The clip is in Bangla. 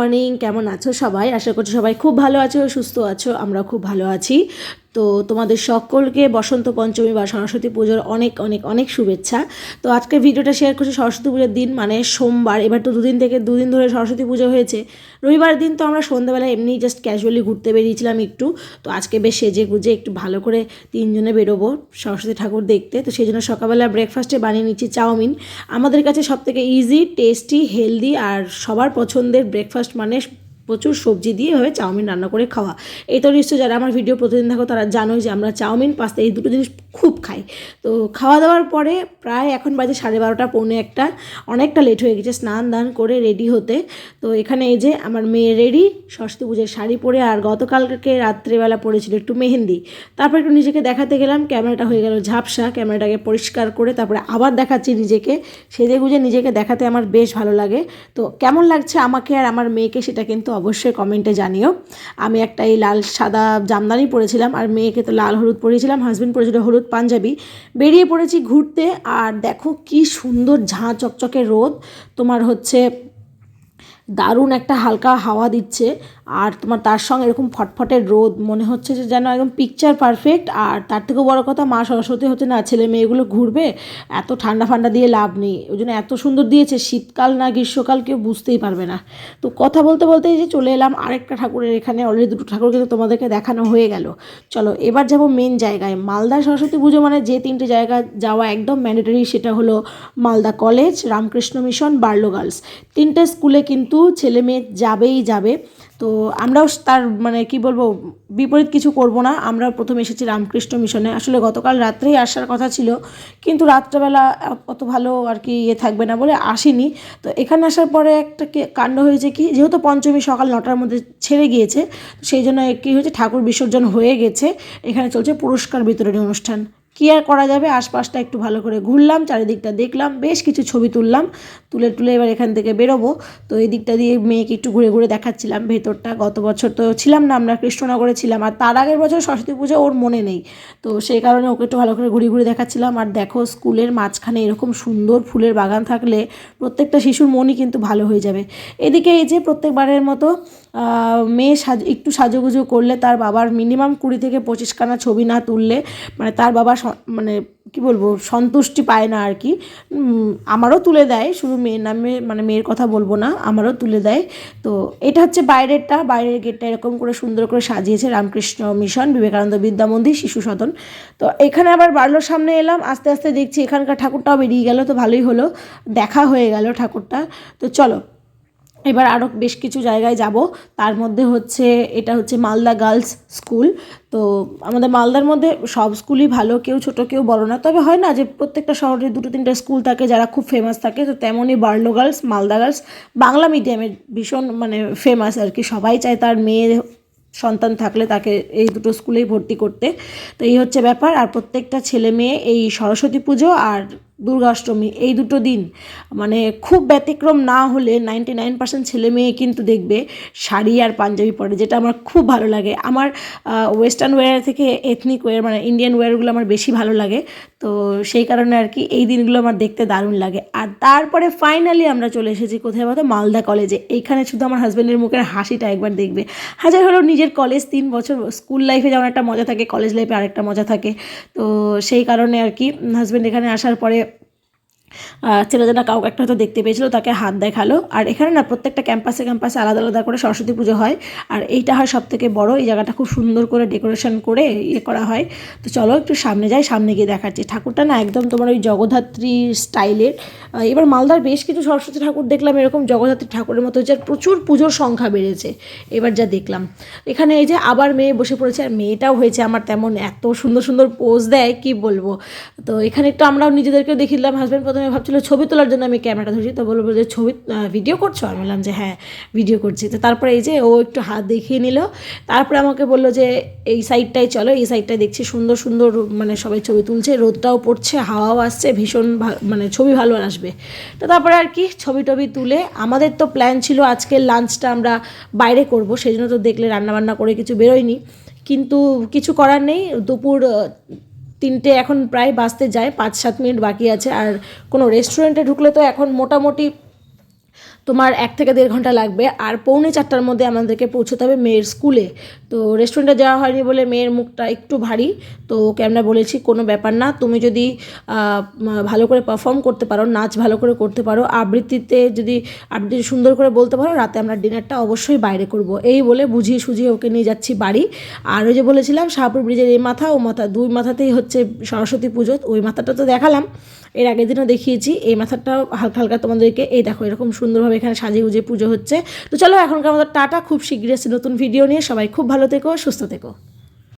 মর্নিং, কেমন আছো সবাই? আশা করছি সবাই খুব ভালো আছো, সুস্থ আছো আমরা খুব ভালো আছি। তো তোমাদের সকলকে বসন্ত পঞ্চমী বা সরস্বতী পুজোর অনেক অনেক অনেক শুভেচ্ছা। তো আজকে ভিডিওটা শেয়ার করছি সরস্বতী পুজোর দিন মানে সোমবার। এবার তো দুদিন থেকে, দুদিন ধরে সরস্বতী পুজো হয়েছে। রবিবার দিন তো আমরা সন্ধ্যাবেলা এমনি জাস্ট ক্যাজুয়ালি ঘুরতে বেরিয়েছিলাম একটু। তো আজকে বেশ সেজে গুজে একটু ভালো করে তিনজনে বেরোবো সরস্বতী ঠাকুর দেখতে। তো সেই জন্য সকালবেলা ব্রেকফাস্টে বানিয়ে নিচ্ছি চাউমিন। আমাদের কাছে সবথেকে ইজি টেস্টি হেলদি আর সবার পছন্দের ব্রেকফাস্ট মানে প্রচুর সবজি দিয়ে এভাবে চাউমিন রান্না করে খাওয়া। এই তো নিশ্চয় যারা আমার ভিডিও প্রতিদিন দেখো তারা জানোই যে আমরা চাউমিন, পাস্তা এই দুটো জিনিস খুব খাই। তো খাওয়া দাওয়ার পরে প্রায় এখন বাজে সাড়ে বারোটা, পৌনে একটা। অনেকটা লেট হয়ে গেছে, স্নান দান করে রেডি হতে। তো এখানে এই যে আমার মেয়ে রেডি সরস্বতী পুজোর শাড়ি পরে, আর গতকালকে রাত্রেবেলা পরেছিল একটু মেহেন্দি। তারপর একটু নিজেকে দেখাতে গেলাম, ক্যামেরাটা হয়ে গেল ঝাপসা, ক্যামেরাটাকে পরিষ্কার করে তারপরে আবার দেখাচ্ছি নিজেকে। সেজে গুজে নিজেকে দেখাতে আমার বেশ ভালো লাগে। তো কেমন লাগছে আমাকে আর আমার মেয়েকে সেটা কিন্তু অবশ্যই কমেন্টে জানিও। আমি একটা এই লাল সাদা জামদানি পরেছিলাম, আর মেয়েকে তো লাল হলুদ পরিয়েছিলাম হাজব্যান্ড পরেছিল হলুদ পাঞ্জাবি। বেরিয়ে পড়েছি ঘুরতে আর দেখো কি সুন্দর ঝাঁ চকচকে রোদ। তোমার হচ্ছে দারুণ একটা হালকা হাওয়া দিচ্ছে। আর তোমার তার সঙ্গে এরকম ফটফটে রোদ, মনে হচ্ছে যে যেন একদম পিকচার পারফেক্ট আর তার থেকেও বড় কথা, মা সরস্বতী হচ্ছে না, ছেলে মেয়েগুলো ঘুরবে, এত ঠান্ডা ফান্ডা দিয়ে লাভ নেই। ওই জন্য এত সুন্দর দিয়েছে, শীতকাল না গ্রীষ্মকাল কেউ বুঝতেই পারবে না। তো কথা বলতে বলতে যে চলে এলাম আরেকটা ঠাকুরের এখানে অলরেডি দুটো ঠাকুর কিন্তু তোমাদেরকে দেখানো হয়ে গেল। চলো, এবার যাব মেন জায়গায়। মালদা সরস্বতী পুজো মানে যে তিনটে জায়গা যাওয়া একদম ম্যান্ডেটরি সেটা হলো Malda College Ramakrishna Mission Barlow Girls তিনটে স্কুলে কিন্তু ছেলে মেয়ে যাবেই যাবে। তো আমরাও তার মানে কি বলব, বিপরীত কিছু করব না। আমরা প্রথম এসেছি রামকৃষ্ণ মিশনে। আসলে গতকাল রাত্রেই আসার কথা ছিল, কিন্তু রাত্রেবেলা অত ভালো আর কি ইয়ে থাকবে না বলে আসিনি। তো এখানে আসার পরে একটা কাণ্ড হয়েছে কি, যেহেতু পঞ্চমী সকাল নটার মধ্যে ছেড়ে গিয়েছে, সেই জন্য কী হয়েছে, ঠাকুর বিসর্জন হয়ে গেছে। এখানে চলছে পুরস্কার বিতরণী অনুষ্ঠান। কী আর করা যাবে, আশপাশটা একটু ভালো করে ঘুরলাম, চারিদিকটা দেখলাম, বেশ কিছু ছবি তুললাম, তুলে তুলে এবার এখান থেকে বেরোবো। তো এই দিকটা দিয়ে মেয়েকে একটু ঘুরে ঘুরে দেখাচ্ছিলাম ভেতরটা, গত বছর তো ছিলাম না, আমরা কৃষ্ণনগরে ছিলাম, আর তার আগের বছর সরস্বতী পুজো ওর মনে নেই। তো সেই কারণে ওকে একটু ভালো করে ঘুরে ঘুরে দেখাচ্ছিলাম, আর দেখো স্কুলের মাঝখানে এরকম সুন্দর ফুলের বাগান থাকলে প্রত্যেকটা শিশুর মনই কিন্তু ভালো হয়ে যাবে। এদিকে এই যে প্রত্যেকবারের মতো মেয়ে সাজ একটু সাজুগুজু করলে তার বাবার মিনিমাম কুড়ি থেকে পঁচিশখানা ছবি না তুললে মানে তার বাবা মানে কি বলব, সন্তুষ্টি পায় না আর কি। আমারও তুলে দেয়, শুধু মেয়ের নামে মানে মেয়ের কথা বলব না, আমারও তুলে দেয়। তো এটা হচ্ছে বাইরেরটা, বাইরের গেটটা এরকম করে সুন্দর করে সাজিয়েছে রামকৃষ্ণ মিশন, বিবেকানন্দ বিদ্যা মন্দির শিশু সদন। তো এখানে আবার বাড়লোর সামনে এলাম, আস্তে আস্তে দেখছি এখানকার ঠাকুরটাও বেরিয়ে গেল, তো ভালোই হলো, দেখা হয়ে গেল ঠাকুরটা। তো চলো এবার আরও বেশ কিছু জায়গায় যাব। তার মধ্যে হচ্ছে, এটা হচ্ছে মালদা গার্লস স্কুল। তো আমাদের মালদার মধ্যে সব স্কুলই ভালো, কেউ ছোট, কেউ বড় না। তবে হয় না যে প্রত্যেকটা শহরে দুটো, তিনটে স্কুল থাকে যারা খুব ফেমাস থাকে। তো তেমনই Barlow Girls, Malda Girls, Bangla মিডিয়ামের ভীষণ মানে ফেমাস আর কি। সবাই চায় তার মেয়ে, সন্তান থাকলে তাকে এই দুটো স্কুলেই ভর্তি করতে। তো এই হচ্ছে ব্যাপার। আর প্রত্যেকটা ছেলে মেয়ে এই সরস্বতী পুজো আর দুর্গাষ্টমী, এই দুটো দিন। মানে খুব ব্যতিক্রম না হলে নাইনটি নাইন পার্সেন্ট ছেলে মেয়ে কিন্তু দেখবে শাড়ি আর পাঞ্জাবি পরে, যেটা আমার খুব ভালো লাগে। আমার ওয়েস্টার্ন ওয়্যার থেকে এথনিক ওয়্যার মানে ইন্ডিয়ান ওয়্যারগুলো আমার বেশি ভালো লাগে। তো সেই কারণে আর কি এই দিনগুলো আমার দেখতে দারুণ লাগে। আর তারপরে ফাইনালি আমরা চলে এসেছি কোথায় বলতো? মালদা কলেজে এইখানে শুধু আমার হাজব্যান্ডের মুখের হাসিটা একবার দেখবে। হাজার হলো নিজের কলেজ তিন বছর স্কুল লাইফে যেমন একটা মজা থাকে কলেজ লাইফে আরেকটা মজা থাকে। তো সেই কারণে আর কি হাজব্যান্ড এখানে আসার পরে ছেলেজনা কাউকে একটা হয়তো দেখতে পেয়েছিল, তাকে হাত দেখাল। আর এখানে না প্রত্যেকটা ক্যাম্পাসে ক্যাম্পাসে আলাদা আলাদা করে সরস্বতী পুজো হয়। আর এইটা হয় সব থেকে বড়ো, এই জায়গাটা খুব সুন্দর করে ডেকোরেশন করে ইয়ে করা হয়। তো চলো একটু সামনে যাই, সামনে গিয়ে দেখাচ্ছি ঠাকুরটা না একদম তোমার ওই জগদ্ধাত্রী স্টাইলের এবার মালদার বেশ কিছু সরস্বতী ঠাকুর দেখলাম, এরকম জগদ্ধাত্রী ঠাকুরের মতো যে প্রচুর পুজোর সংখ্যা বেড়েছে। এবার যা দেখলাম, এখানে এই যে আবার মেয়ে বসে পড়েছে, আর মেয়েটাও হয়েছে আমার তেমন এত সুন্দর সুন্দর পোজ দেয়, কি বলব? তো এখানে একটু আমরাও নিজেদেরকেও দেখিলাম হাজব্যান্ড প্রথমে ভাবছিল ছবি তোলার জন্য আমি ক্যামেরাটা ধরছি, তো বলব যে ছবি ভিডিও করছ? আমি বললাম যে হ্যাঁ ভিডিও করছি। তো তারপরে এই যে ও একটু হাত দেখিয়ে নিল। তারপরে আমাকে বলল যে এই সাইডটাই চলো, এই সাইডটায় দেখছি, সুন্দর সুন্দর মানে সবাই ছবি তুলছে, রোদটাও পড়ছে, হাওয়াও আসছে, ভীষণ মানে ছবি ভালো আসবে। তো তারপরে আর কি, ছবি টবি তুলে, আমাদের তো প্ল্যান ছিল আজকের লাঞ্চটা আমরা বাইরে করব, সেই জন্য তো দেখলে রান্নাবান্না করে কিছু বেরোয়নি। কিন্তু কিছু করার নেই, দুপুর তিনটে এখন প্রায় বাঁচতে যায়, পাঁচ সাত মিনিট বাকি আছে। আর কোনো রেস্টুরেন্টে ঢুকলে তো এখন মোটামুটি তোমার এক থেকে দেড় ঘণ্টা লাগবে। আর পৌনে চারটার মধ্যে আমাদেরকে পৌঁছতে হবে মেয়ের স্কুলে। তো রেস্টুরেন্টে যাওয়া হয়নি বলে মেয়ের মুখটা একটু ভারী। তো ওকে আমরা বলেছি, কোনো ব্যাপার না, তুমি যদি ভালো করে পারফর্ম করতে পারো, নাচ ভালো করে করতে পারো, আবৃত্তিতে যদি, আবৃত্তি সুন্দর করে বলতে পারো, রাতে আমরা ডিনারটা অবশ্যই বাইরে করব। এই বলে বুঝিয়ে সুঝিয়ে ওকে নিয়ে যাচ্ছি বাড়ি। আর ওই যে বলেছিলাম, শাহপুর ব্রিজের এই মাথা, ও মাথা, দুই মাথাতেই হচ্ছে সরস্বতী পুজো। ওই মাথাটা তো দেখালাম। এর আগের দিনও দেখিয়েছি, এই মাথাটাও হালকা হালকা তোমাদেরকে, এই দেখো এরকম সুন্দরভাবে এখানে সাজিয়ে গুজিয়ে পুজো হচ্ছে। তো চলো, এখনকার মতো টাটা, খুব শীঘ্রই নতুন ভিডিও নিয়ে। সবাই খুব ভালো থেকো, সুস্থ থেকো।